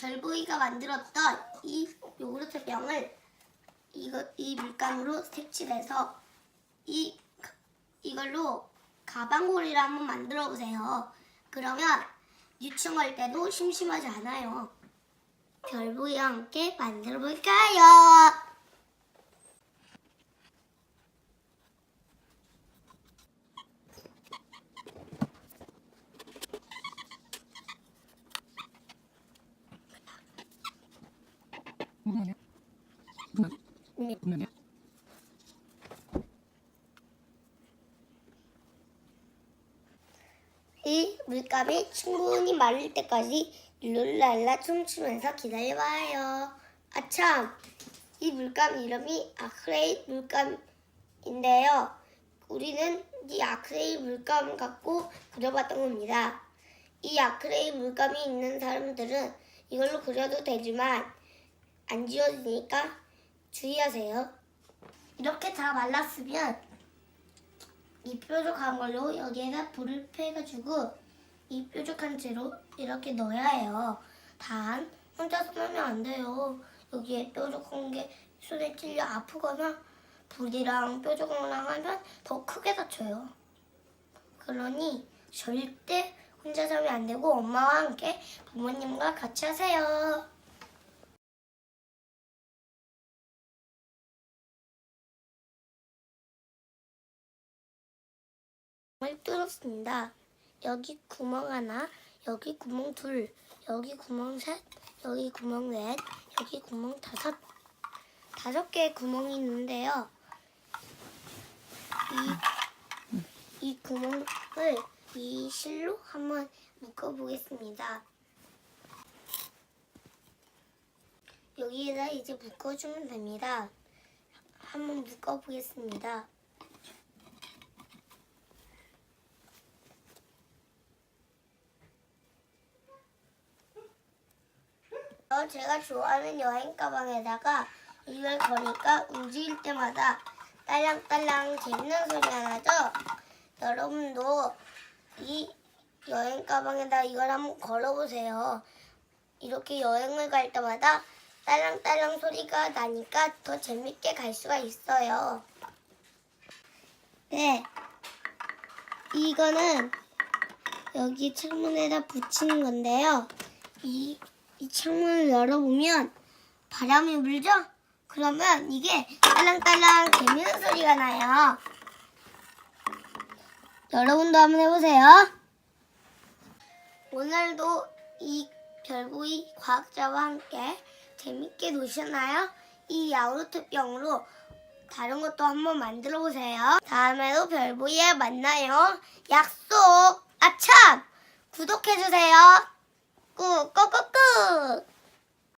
별보이가 만들었던 이 요구르트 병을 이거 이 물감으로 색칠해서 이 이걸로 가방고리를 한번 만들어 보세요. 그러면 갈 때도 심심하지 않아요. 별보이와 함께 만들어 볼까요? 이 물감이 충분히 마를 때까지 룰랄라 춤추면서 기다려봐요. 아참, 이 물감 이름이 아크레일 물감인데요. 우리는 이 아크레일 물감 갖고 그려봤던 겁니다. 이 아크레일 물감이 있는 사람들은 이걸로 그려도 되지만 안 지워지니까 주의하세요. 이렇게 다 말랐으면 이 뾰족한 걸로 여기에다 불을 펴가지고 이 뾰족한 채로 이렇게 넣어야 해요. 단 혼자서 넣으면 안 돼요. 여기에 뾰족한 게 손에 찔려 아프거나 불이랑 뾰족한 하면 더 크게 다쳐요. 그러니 절대 혼자서 하면 안 되고 엄마와 함께 부모님과 같이 하세요. 을 뚫었습니다. 여기 구멍 하나, 여기 구멍 둘, 여기 구멍 셋, 여기 구멍 넷, 여기 구멍 다섯. 다섯 개의 구멍이 있는데요. 이, 이 구멍을 이 실로 한번 묶어보겠습니다. 여기에다 이제 묶어주면 됩니다. 한번 묶어보겠습니다. 어, 제가 좋아하는 여행 가방에다가 이걸 거니까 움직일 때마다 딸랑딸랑 재밌는 소리가 나죠? 여러분도 이 여행 가방에다 이걸 한번 걸어보세요. 이렇게 여행을 갈 때마다 딸랑딸랑 소리가 나니까 더 재밌게 갈 수가 있어요. 네. 이거는 여기 창문에다 붙이는 건데요. 이, 이 창문을 열어보면 바람이 불죠? 그러면 이게 딸랑딸랑 재밌는 소리가 나요. 여러분도 한번 해보세요. 오늘도 이 별보이 과학자와 함께 재밌게 노셨나요? 이 야구르트 병으로 다른 것도 한번 만들어 보세요. 다음에도 별보이에 만나요. 약속! 아참! 구독해주세요. 꾹!